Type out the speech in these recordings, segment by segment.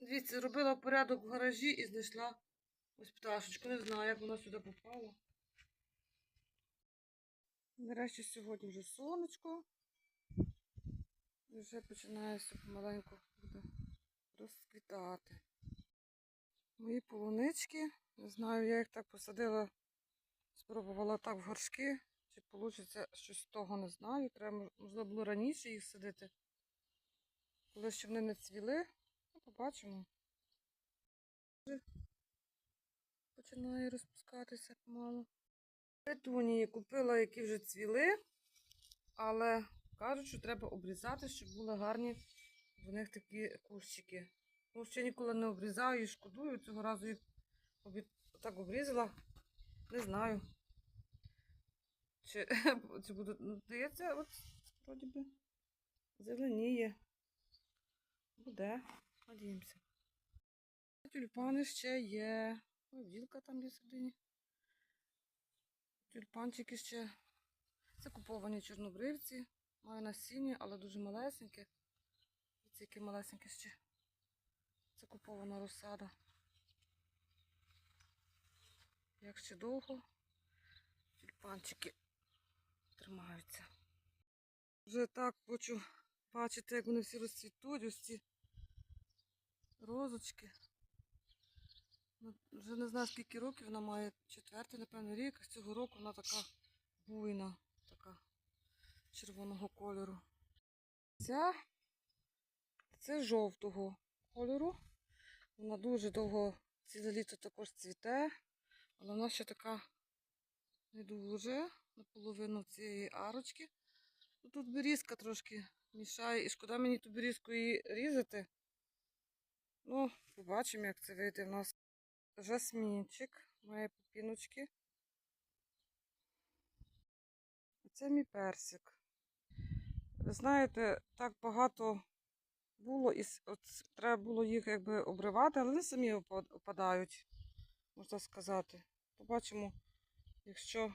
Дивіться, робила порядок в гаражі і знайшла ось пташечку. Не знаю, як вона сюди попала. Нарешті сьогодні вже сонечко. Вже починає все помаленьку буде розквітати. Мої полунички. Не знаю, я їх так посадила, спробувала так в горшки. Чи вийде щось з того, не знаю. Треба, можливо, було раніше їх садити. Коли ще вони не цвіли, побачимо. Починає розпускатися помалу. Петунії купила, які вже цвіли, але кажуть, що треба обрізати, щоб були гарні в них такі кущики. Ну, ще ніколи не обрізаю і шкодую. Цього разу їх обі- так обрізала. Не знаю. Чи, чи будуть. Ну, здається, от вроді би зеленіє. Буде. Надіємося. Тюльпани ще є. Ой, Ділка там є сидині. Тюльпанчики ще. Це куповані чорнобривці. Маю насіння, але дуже малесеньке. Ці які малесенькі ще. Це купована розсада. Як ще довго тюльпанчики тримаються. Вже так хочу бачити, як вони всі розцвітуть, ось ці розочки. Ну, Вже не знаю, скільки років вона має. Четвертий, напевно, рік. Цього року вона така буйна, така червоного кольору. Ця це жовтого кольору. Вона дуже довго ціле літо також цвіте, але вона ще така не дуже наполовину цієї арочки. Ну, Тут берізка трошки мішає, і шкода мені ту берізку її різати. Ну, побачимо, як це вийде в нас. Жасмінчик має пупіночки. Це мій персик. Ви знаєте, так багато було, і от треба було їх якби обривати, але вони самі опадають, можна сказати. Побачимо, якщо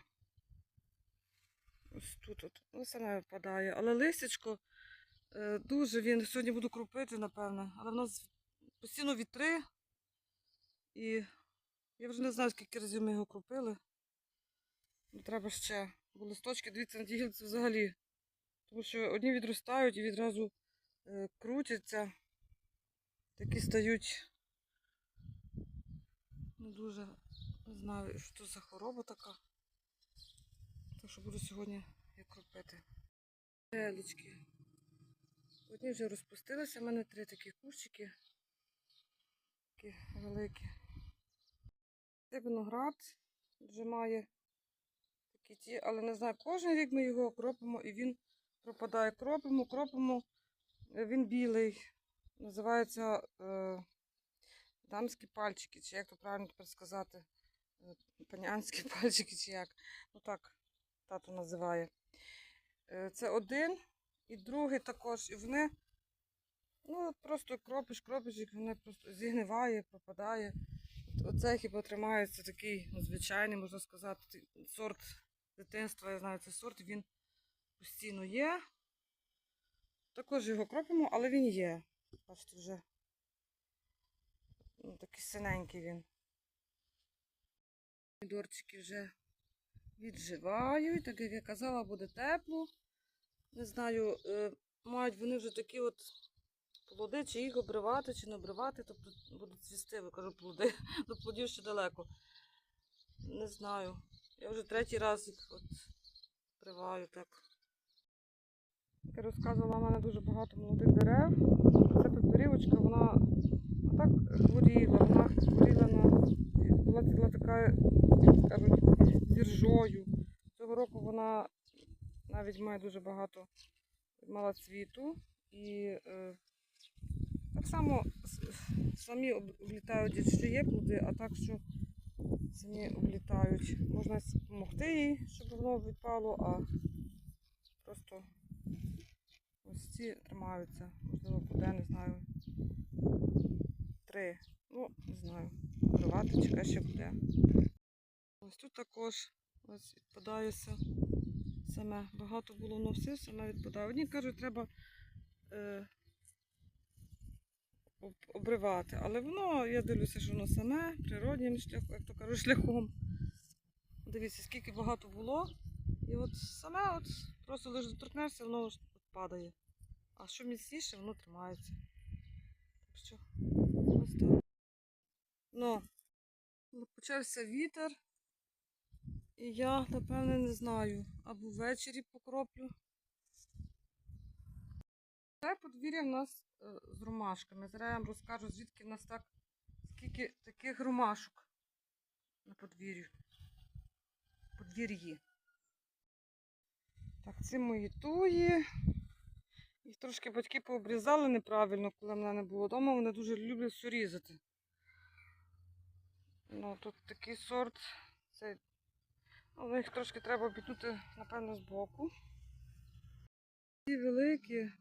ось тут от, ну, саме випадає. Але листячко е, дуже він. Сьогодні буду крупити, напевно. Але в нас постійно вітри. І я вже не знаю, скільки разів ми його крупили. Ну, треба ще. Бо листочки, дивіться, на гілці взагалі. Тому що одні відростають і відразу е, крутяться. Такі стають. Не дуже не знаю, що це за хвороба така. Так що буду сьогодні як кропити. Гелочки. Одні вже розпустилися, в мене три такі кущики. Такі великі. Це виноград вже має такі ті, але не знаю, кожен рік ми його кропимо і він пропадає. Кропимо, кропимо. Він білий. Називається е, дамські пальчики, чи як то правильно тепер сказати, Е, панянські пальчики, чи як. Ну так, тато називає. Е, Це один і другий також. І вони ну, просто кропиш, кропиш, вони просто зігниває, пропадає. Оце хіба тримається такий ну, звичайний, можна сказати, сорт дитинства, я знаю, це сорт, він постійно є. Також його кропимо, але він є. Бачите, вже ну, такий синенький він. Помідорчики вже відживають, так як я казала, буде тепло. Не знаю, е, мають вони вже такі от плоди, чи їх обривати, чи не обривати, тобто будуть цвісти, ви кажу, плоди. До плодів ще далеко. Не знаю. Я вже третій раз їх от обриваю так. Я розказувала, у мене дуже багато молодих дерев. Це пеперівочка, вона так хворіла, вона хворіла на була ціла така, як кажуть, з іржою. Цього року вона навіть має дуже багато мала цвіту і е, так само самі об- облітають, якщо є плоди, а так, що самі облітають. Можна допомогти їй, щоб воно відпало, а просто ось ці тримаються. Можливо, буде, не знаю. Три. Ну, не знаю. Обривати, чи ще буде. Ось тут також ось відпадає все саме. Багато було, воно все саме відпадає. Одні кажуть, треба е, обривати. Але воно, я дивлюся, що воно саме природнім шляхом, як то кажуть, шляхом. Дивіться, скільки багато було. І от саме от просто лише доторкнешся, воно падає. А що міцніше, воно тримається. Так що, ось так. Ну, почався вітер. І я, напевне, не знаю. Або ввечері покроплю. Це подвір'я в нас е, з ромашками. Зараз я вам розкажу, звідки в нас так, скільки таких ромашок на подвір'ю. Подвір'ї. Так, ці мої туї. Їх трошки батьки пообрізали неправильно, коли мене не було вдома. Вони дуже люблять все різати. Ну, тут такий сорт. Це... Ну, їх трошки треба обітнути, напевно, збоку. Ці великі.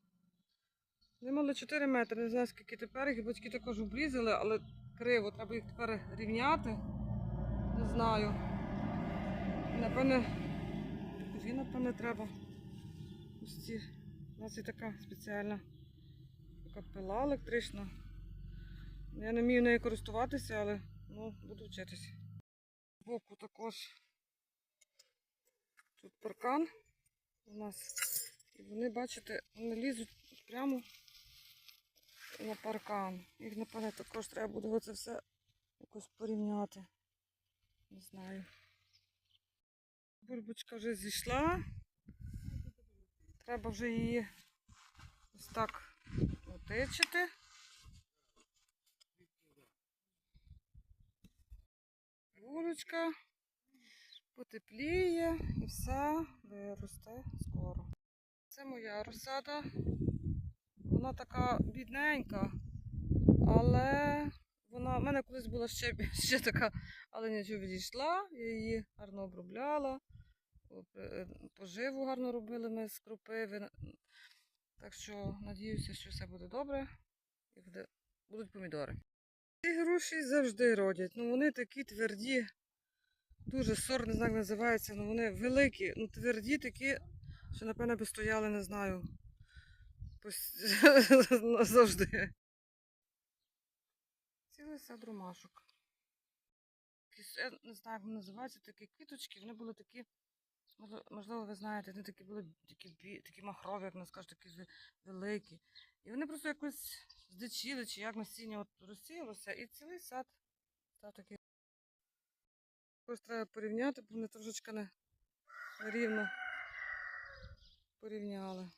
Вони мали 4 метри, не знаю скільки тепер. Їх батьки також обрізали, але криво. Треба їх тепер рівняти. Не знаю. Напевне, дві, напевне, треба. Ось ці. У нас є така спеціальна така пила електрична. Я не вмію нею користуватися, але ну, буду вчитися. Збоку також тут паркан у нас. І вони, бачите, вони лізуть прямо на паркан. Їх, напевне, також треба буде оце все якось порівняти. Не знаю. Бульбочка вже зійшла. Треба вже її ось так отичити. Булочка потепліє і все виросте скоро. Це моя розсада. Вона така бідненька, але вона в мене колись була ще, ще така, але нічого відійшла. Я її гарно обробляла. Е, Поживу гарно робили ми з кропиви. Так що надіюся, що все буде добре і буде, будуть помідори. Ці груші завжди родять. Ну вони такі тверді, дуже знаю, як називається, ну вони великі, ну тверді такі, що напевно би стояли, не знаю. Завжди. Цілий сад ромашок. Я не знаю, як вони називаються, такі квіточки, вони були такі, можливо- ви знаєте, вони такі були такі, такі махрові, як нас кажуть, такі великі. І вони просто якось здичіли, чи як насіння от розсіялося, і цілий сад став такий. Також треба порівняти, бо вони трошечки не рівно порівняли.